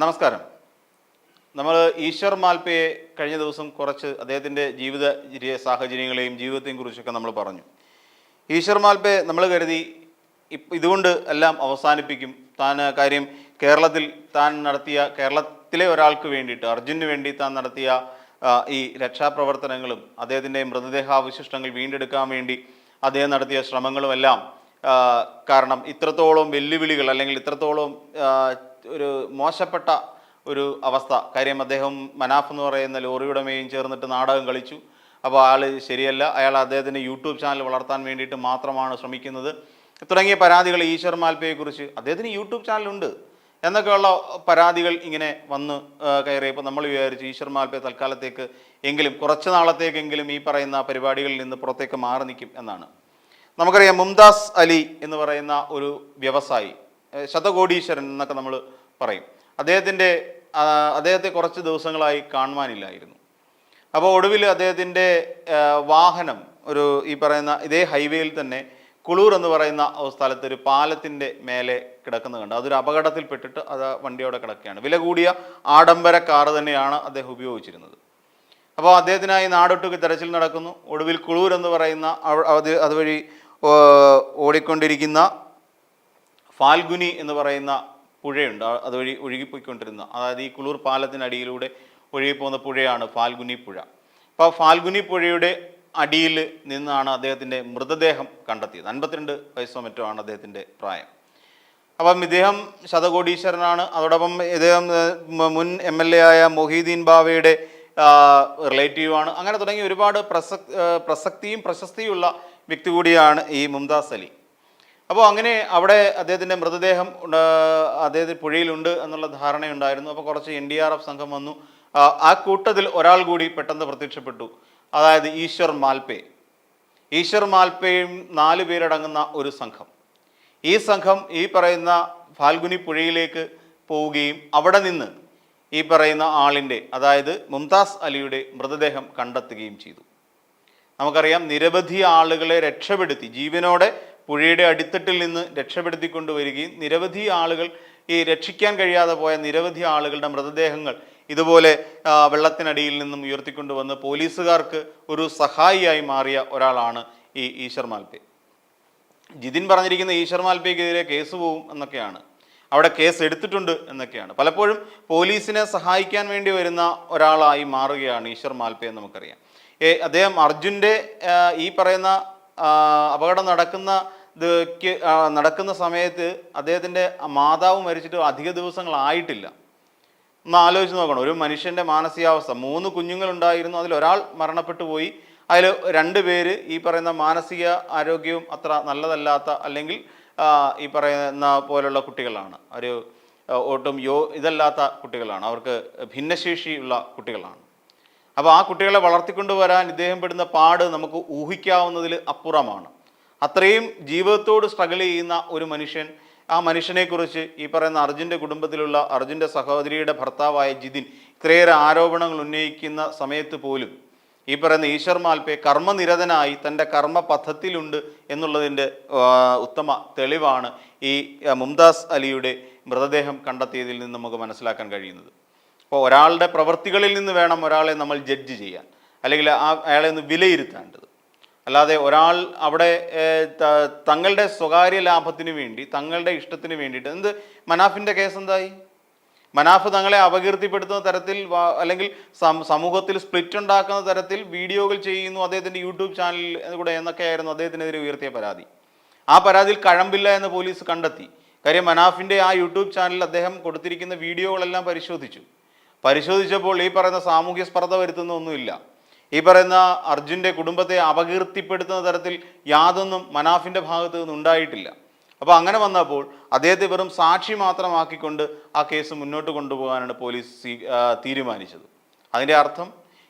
നമസ്കാരം. നമ്മൾ ഈശ്വർ മാൽപ്പയെ കഴിഞ്ഞ ദിവസം കുറച്ച് അദ്ദേഹത്തിന്റെ ജീവിത സാഹചര്യങ്ങളെയും ജീവിതത്തെയും കുറിച്ചൊക്കെ നമ്മൾ പറഞ്ഞു. ഈശ്വർ മാൽപ്പയെ നമ്മൾ കരുതി ഇതുകൊണ്ട് എല്ലാം അവസാനിപ്പിക്കും. താൻ കാര്യം കേരളത്തിൽ താൻ നടത്തിയ കേരളത്തിലെ ഒരാൾക്ക് വേണ്ടിയിട്ട് അർജുനു വേണ്ടി താൻ നടത്തിയ ഈ രക്ഷാപ്രവർത്തനങ്ങളും അദ്ദേഹത്തിന്റെ മൃതദേഹാവശിഷ്ടങ്ങൾ വീണ്ടെടുക്കാൻ വേണ്ടി അദ്ദേഹം നടത്തിയ ശ്രമങ്ങളുമെല്ലാം കാരണം ഇത്രത്തോളം വെല്ലുവിളികൾ അല്ലെങ്കിൽ ഇത്രത്തോളം ഒരു മോശപ്പെട്ട ഒരു അവസ്ഥ. കാര്യം അദ്ദേഹം മനാഫ് എന്ന് പറയുന്ന ലോറിയുടമയും ചേർന്നിട്ട് നാടകം കളിച്ചു. അപ്പോൾ ആൾ ശരിയല്ല. അയാൾ അദ്ദേഹത്തിന്റെ യൂട്യൂബ് ചാനൽ വളർത്താൻ വേണ്ടിയിട്ട് മാത്രമാണ് ശ്രമിക്കുന്നത്. തുടങ്ങിയ പരാതികൾ ഈശ്വർ മാൽപ്പയെക്കുറിച്ച് അദ്ദേഹത്തിന് യൂട്യൂബ് ചാനലുണ്ട് എന്നൊക്കെയുള്ള പരാതികൾ ഇങ്ങനെ വന്ന് കയറിയപ്പോൾ നമ്മൾ വിചാരിച്ചു ഈശ്വർ മാൽപ്പയെ തൽക്കാലത്തേക്ക് എങ്കിലും കുറച്ച് നാളത്തേക്കെങ്കിലും ഈ പറയുന്ന പരിപാടികളിൽ നിന്ന് പുറത്തേക്ക് മാറി നിൽക്കും എന്നാണ്. നമുക്കറിയാം മുംതാസ് അലി എന്ന് പറയുന്ന ഒരു വ്യവസായി ശതകോടീശ്വരൻ എന്നൊക്കെ നമ്മൾ പറയും. അദ്ദേഹത്തിന്റെ അദ്ദേഹത്തെ കുറച്ച് ദിവസങ്ങളായി കാണുവാനില്ലായിരുന്നു. അപ്പോൾ ഒടുവിൽ അദ്ദേഹത്തിന്റെ വാഹനം ഒരു ഈ പറയുന്ന ഇതേ ഹൈവേയിൽ തന്നെ കുളൂർ എന്ന് പറയുന്ന സ്ഥലത്ത് ഒരു പാലത്തിന്റെ മേലെ കിടക്കുന്നത് കണ്ട്. അതൊരു അപകടത്തിൽപ്പെട്ടിട്ട് അത് വണ്ടിയോടെ കിടക്കുകയാണ്. വില കൂടിയ ആഡംബര കാറ് തന്നെയാണ് അദ്ദേഹം ഉപയോഗിച്ചിരുന്നത്. അപ്പോൾ അദ്ദേഹത്തിനായി നാടൊട്ടുക്ക് തെരച്ചിൽ നടക്കുന്നു. ഒടുവിൽ കുളൂർ എന്ന് പറയുന്ന അതുവഴി ഓടിക്കൊണ്ടിരിക്കുന്ന ഫാൽഗുനി എന്ന് പറയുന്ന പുഴയുണ്ട്. അതുവഴി ഒഴുകിപ്പോയിക്കൊണ്ടിരുന്ന അതായത് ഈ കുളൂർ പാലത്തിനടിയിലൂടെ ഒഴുകിപ്പോകുന്ന പുഴയാണ് ഫാൽഗുനി പുഴ. അപ്പോൾ ഫാൽഗുനി പുഴയുടെ അടിയിൽ നിന്നാണ് അദ്ദേഹത്തിന്റെ മൃതദേഹം കണ്ടെത്തിയത്. അൻപത്തിരണ്ട് വയസ്സോ മറ്റോ ആണ് അദ്ദേഹത്തിന്റെ പ്രായം. അപ്പം ഇദ്ദേഹം ശതകോടീശ്വരനാണ്. അതോടൊപ്പം ഇദ്ദേഹം മുൻ എം എൽ എ ആയ മൊഹീദ്ദീൻ ബാവയുടെ റിലേറ്റീവാണ്. അങ്ങനെ തുടങ്ങി ഒരുപാട് പ്രസക് പ്രസക്തിയും പ്രശസ്തിയുള്ള വ്യക്തി കൂടിയാണ് ഈ മുംതാസ് അലി. അപ്പോൾ അങ്ങനെ അവിടെ അദ്ദേഹത്തിന്റെ മൃതദേഹം അദ്ദേഹത്തിന് പുഴയിലുണ്ട് എന്നുള്ള ധാരണയുണ്ടായിരുന്നു. അപ്പോൾ കുറച്ച് എൻ ഡി ആർ എഫ് സംഘം വന്നു. ആ കൂട്ടത്തിൽ ഒരാൾ കൂടി പെട്ടെന്ന് പ്രത്യക്ഷപ്പെട്ടു. അതായത് ഈശ്വർ മാൽപേ. ഈശ്വർ മാൽപേയും നാല് പേരടങ്ങുന്ന ഒരു സംഘം. ഈ സംഘം ഈ പറയുന്ന ഫാൽഗുനി പുഴയിലേക്ക് പോവുകയും അവിടെ നിന്ന് ഈ പറയുന്ന ആളിന്റെ അതായത് മുംതാസ് അലിയുടെ മൃതദേഹം കണ്ടെത്തുകയും ചെയ്തു. നമുക്കറിയാം നിരവധി ആളുകളെ രക്ഷപ്പെടുത്തി ജീവനോടെ പുഴയുടെ അടിത്തട്ടിൽ നിന്ന് രക്ഷപ്പെടുത്തിക്കൊണ്ട് വരികയും നിരവധി ആളുകൾ ഈ രക്ഷിക്കാൻ കഴിയാതെ പോയ നിരവധി ആളുകളുടെ മൃതദേഹങ്ങൾ ഇതുപോലെ വെള്ളത്തിനടിയിൽ നിന്നും ഉയർത്തിക്കൊണ്ടുവന്ന് പോലീസുകാർക്ക് ഒരു സഹായിയായി മാറിയ ഒരാളാണ് ഈ ഈശ്വർ മാൽപേ. ജിതിൻ പറഞ്ഞിരിക്കുന്ന ഈശ്വർ മാൽപേക്കെതിരെ കേസ് പോവും എന്നൊക്കെയാണ്. അവിടെ കേസ് എടുത്തിട്ടുണ്ട് എന്നൊക്കെയാണ്. പലപ്പോഴും പോലീസിനെ സഹായിക്കാൻ വേണ്ടി വരുന്ന ഒരാളായി മാറുകയാണ് ഈശ്വർ മാൽപേ എന്ന് നമുക്കറിയാം. ഏ അദ്ദേഹം അർജുന്റെ ഈ പറയുന്ന അപകടം നടക്കുന്ന നടക്കുന്ന സമയത്ത് അദ്ദേഹത്തിന്റെ മാതാവ് മരിച്ചിട്ട് അധിക ദിവസങ്ങളായിട്ടില്ല. ഒന്ന് ആലോചിച്ച് നോക്കണം. ഒരു മനുഷ്യന്റെ മാനസികാവസ്ഥ. മൂന്ന് കുഞ്ഞുങ്ങളുണ്ടായിരുന്നു. അതിലൊരാൾ മരണപ്പെട്ടു പോയി. അതിൽ രണ്ട് പേര് ഈ പറയുന്ന മാനസിക ആരോഗ്യവും അത്ര നല്ലതല്ലാത്ത അല്ലെങ്കിൽ ഈ പറയുന്ന പോലുള്ള കുട്ടികളാണ്. ഒരു ഒട്ടും യോ ഇതല്ലാത്ത കുട്ടികളാണ്. അവർക്ക് ഭിന്നശേഷിയുള്ള കുട്ടികളാണ്. അപ്പോൾ ആ കുട്ടികളെ വളർത്തിക്കൊണ്ടുവരാൻ ഇദ്ദേഹം പെടുന്ന പാട് നമുക്ക് ഊഹിക്കാവുന്നതിൽ അപ്പുറമാണ്. അത്രയും ജീവിതത്തോട് സ്ട്രഗിൾ ചെയ്യുന്ന ഒരു മനുഷ്യൻ ആ മനുഷ്യനെക്കുറിച്ച് ഈ പറയുന്ന അർജുന്റെ കുടുംബത്തിലുള്ള അർജുന്റെ സഹോദരിയുടെ ഭർത്താവായ ജിതിൻ ഇത്രയേറെ ആരോപണങ്ങൾ ഉന്നയിക്കുന്ന സമയത്ത് പോലും ഈ പറയുന്ന ഈശ്വർ മാൽപ്പെ കർമ്മനിരതനായി തന്റെ കർമ്മ പഥത്തിലുണ്ട് എന്നുള്ളതിന്റെ ഉത്തമ തെളിവാണ് ഈ മുംതാസ് അലിയുടെ മൃതദേഹം കണ്ടെത്തിയതിൽ നിന്ന് നമുക്ക് മനസ്സിലാക്കാൻ കഴിയുന്നത്. അപ്പോൾ ഒരാളുടെ പ്രവൃത്തികളിൽ നിന്ന് വേണം ഒരാളെ നമ്മൾ ജഡ്ജ് ചെയ്യാൻ. അല്ലെങ്കിൽ ആ അയാളെ ഒന്ന് വിലയിരുത്തേണ്ടത്. അല്ലാതെ ഒരാൾ അവിടെ തങ്ങളുടെ സ്വകാര്യ ലാഭത്തിന് വേണ്ടി തങ്ങളുടെ ഇഷ്ടത്തിന് വേണ്ടിയിട്ട് എന്ത് മനാഫിന്റെ കേസ് എന്തായി? മനാഫ് തങ്ങളെ അപകീർത്തിപ്പെടുത്തുന്ന തരത്തിൽ അല്ലെങ്കിൽ സമൂഹത്തിൽ സ്പ്ലിറ്റ് ഉണ്ടാക്കുന്ന തരത്തിൽ വീഡിയോകൾ ചെയ്യുന്നു അദ്ദേഹത്തിന്റെ യൂട്യൂബ് ചാനലിൽ കൂടെ എന്നൊക്കെയായിരുന്നു അദ്ദേഹത്തിനെതിരെ ഉയർത്തിയ പരാതി. ആ പരാതിയിൽ കഴമ്പില്ല എന്ന് പോലീസ് കണ്ടെത്തി. കാര്യം മനാഫിന്റെ ആ യൂട്യൂബ് ചാനലിൽ അദ്ദേഹം കൊടുത്തിരിക്കുന്ന വീഡിയോകളെല്ലാം പരിശോധിച്ചു. പരിശോധിച്ചപ്പോൾ ഈ പറയുന്ന സാമൂഹ്യ സ്പർദ്ധ വരുത്തുന്ന ഒന്നുമില്ല ഈ പറയുന്ന അർജുന്റെ കുടുംബത്തെ അപകീർത്തിപ്പെടുത്തുന്ന തരത്തിൽ യാതൊന്നും മനാഫിന്റെ ഭാഗത്ത് നിന്ന് ഉണ്ടായിട്ടില്ല. അപ്പോൾ അങ്ങനെ വന്നപ്പോൾ അദ്ദേഹത്തെ വെറും സാക്ഷി മാത്രമാക്കിക്കൊണ്ട് ആ കേസ് മുന്നോട്ട് കൊണ്ടുപോകാനാണ് പോലീസ് തീരുമാനിച്ചത്. അതിന്റെ അർത്ഥം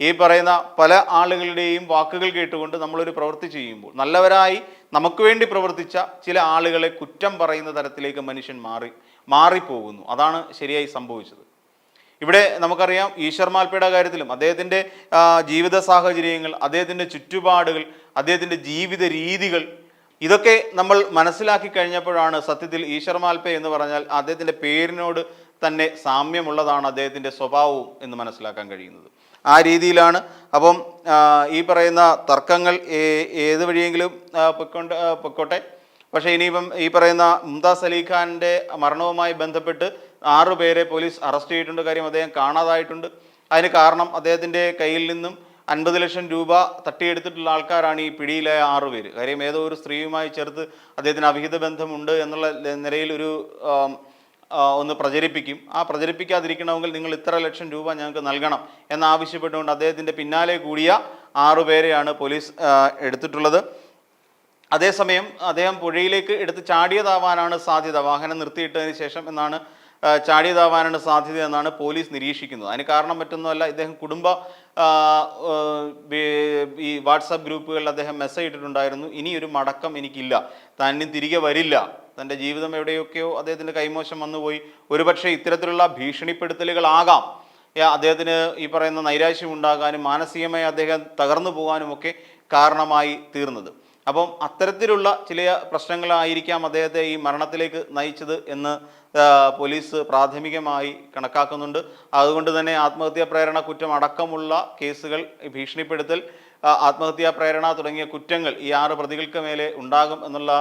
ഈ പറയുന്ന പല ആളുകളുടെയും വാക്കുകൾ കേട്ടുകൊണ്ട് നമ്മളൊരു പ്രവൃത്തി ചെയ്യുമ്പോൾ നല്ലവരായി നമുക്ക് വേണ്ടി പ്രവർത്തിച്ച ചില ആളുകളെ കുറ്റം പറയുന്ന തരത്തിലേക്ക് മനുഷ്യൻ മാറി മാറിപ്പോകുന്നു. അതാണ് ശരിയായി സംഭവിച്ചത്. ഇവിടെ നമുക്കറിയാം ഈശ്വർ മാൽപ്പയുടെ കാര്യത്തിലും അദ്ദേഹത്തിന്റെ ജീവിത സാഹചര്യങ്ങൾ അദ്ദേഹത്തിന്റെ ചുറ്റുപാടുകൾ അദ്ദേഹത്തിന്റെ ജീവിത രീതികൾ ഇതൊക്കെ നമ്മൾ മനസ്സിലാക്കി കഴിഞ്ഞപ്പോഴാണ് സത്യത്തിൽ ഈശ്വർ മാൽപ്പ എന്ന് പറഞ്ഞാൽ അദ്ദേഹത്തിന്റെ പേരിനോട് തന്നെ സാമ്യമുള്ളതാണ് അദ്ദേഹത്തിന്റെ സ്വഭാവവും എന്ന് മനസ്സിലാക്കാൻ കഴിയുന്നത്. ആ രീതിയിലാണ് അപ്പം ഈ പറയുന്ന തർക്കങ്ങൾ ഏത് വഴിയെങ്കിലും പൊയ്ക്കൊണ്ട് പൊയ്ക്കോട്ടെ. പക്ഷേ ഇനിയിപ്പം ഈ പറയുന്ന മുംതാസ് അലി ഖാന്റെ മരണവുമായി ബന്ധപ്പെട്ട് ആറു പേരെ പോലീസ് അറസ്റ്റ് ചെയ്തിട്ടുണ്ട്. കാര്യം അദ്ദേഹം കാണാതായിട്ടുണ്ട്. അതിന് കാരണം അദ്ദേഹത്തിന്റെ കയ്യിൽ നിന്നും അൻപത് ലക്ഷം രൂപ തട്ടിയെടുത്തിട്ടുള്ള ആൾക്കാരാണ് ഈ പിടിയിലായ ആറുപേര് കാര്യം ഏതോ ഒരു സ്ത്രീയുമായി ചേർത്ത് അദ്ദേഹത്തിന് അവിഹിത ബന്ധമുണ്ട് എന്നുള്ള നിലയിൽ ഒരു ഒന്ന് പ്രചരിപ്പിക്കും. ആ പ്രചരിപ്പിക്കാതിരിക്കണമെങ്കിൽ നിങ്ങൾ ഇത്ര ലക്ഷം രൂപ ഞങ്ങൾക്ക് നൽകണം എന്നാവശ്യപ്പെട്ടുകൊണ്ട് അദ്ദേഹത്തിന്റെ പിന്നാലെ കൂടിയ ആറുപേരെയാണ് പോലീസ് എടുത്തിട്ടുള്ളത്. അതേസമയം അദ്ദേഹം പുഴയിലേക്ക് എടുത്ത് ചാടിയതാവാനാണ് സാധ്യത. വാഹനം നിർത്തിയിട്ടതിന് ശേഷം എന്നാണ് ചാടിയതാവാനാണ് സാധ്യത എന്നാണ് പോലീസ് നിരീക്ഷിക്കുന്നത്. അതിന് കാരണം മറ്റൊന്നുമല്ല ഇദ്ദേഹം കുടുംബ ഈ വാട്സാപ്പ് ഗ്രൂപ്പുകളിൽ അദ്ദേഹം മെസ്സേജ് ഇട്ടിട്ടുണ്ടായിരുന്നു ഇനിയൊരു മടക്കം എനിക്കില്ല തന്നെ തിരികെ വരില്ല. തന്റെ ജീവിതം എവിടെയൊക്കെയോ അദ്ദേഹത്തിന്റെ കൈമോശം വന്നുപോയി. ഒരുപക്ഷെ ഇത്തരത്തിലുള്ള ഭീഷണിപ്പെടുത്തലുകളാകാം. അദ്ദേഹത്തിന് ഈ പറയുന്ന നൈരാശ്യം ഉണ്ടാകാനും മാനസികമായി അദ്ദേഹം തകർന്നു പോകാനുമൊക്കെ കാരണമായി തീർന്നത്. അപ്പം അത്തരത്തിലുള്ള ചില പ്രശ്നങ്ങളായിരിക്കാം അദ്ദേഹത്തെ ഈ മരണത്തിലേക്ക് നയിച്ചത് എന്ന് പോലീസ് പ്രാഥമികമായി കണക്കാക്കുന്നുണ്ട്. അതുകൊണ്ട് തന്നെ ആത്മഹത്യാ പ്രേരണ കുറ്റം അടക്കമുള്ള കേസുകൾ ഭീഷണിപ്പെടുത്തൽ ആത്മഹത്യാ പ്രേരണ തുടങ്ങിയ കുറ്റങ്ങൾ ഈ ആറ് പ്രതികൾക്ക് മേലെ ഉണ്ടാകും എന്നുള്ള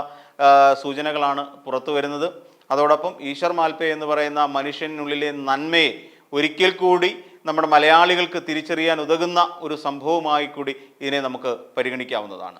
സൂചനകളാണ് പുറത്തു വരുന്നത്. അതോടൊപ്പം ഈശ്വർ മാൽപേ എന്ന് പറയുന്ന മനുഷ്യനുള്ളിലെ നന്മയെ ഒരിക്കൽ കൂടി നമ്മുടെ മലയാളികൾക്ക് തിരിച്ചറിയാൻ ഉതകുന്ന ഒരു സംഭവമായി കൂടി ഇതിനെ നമുക്ക് പരിഗണിക്കാവുന്നതാണ്.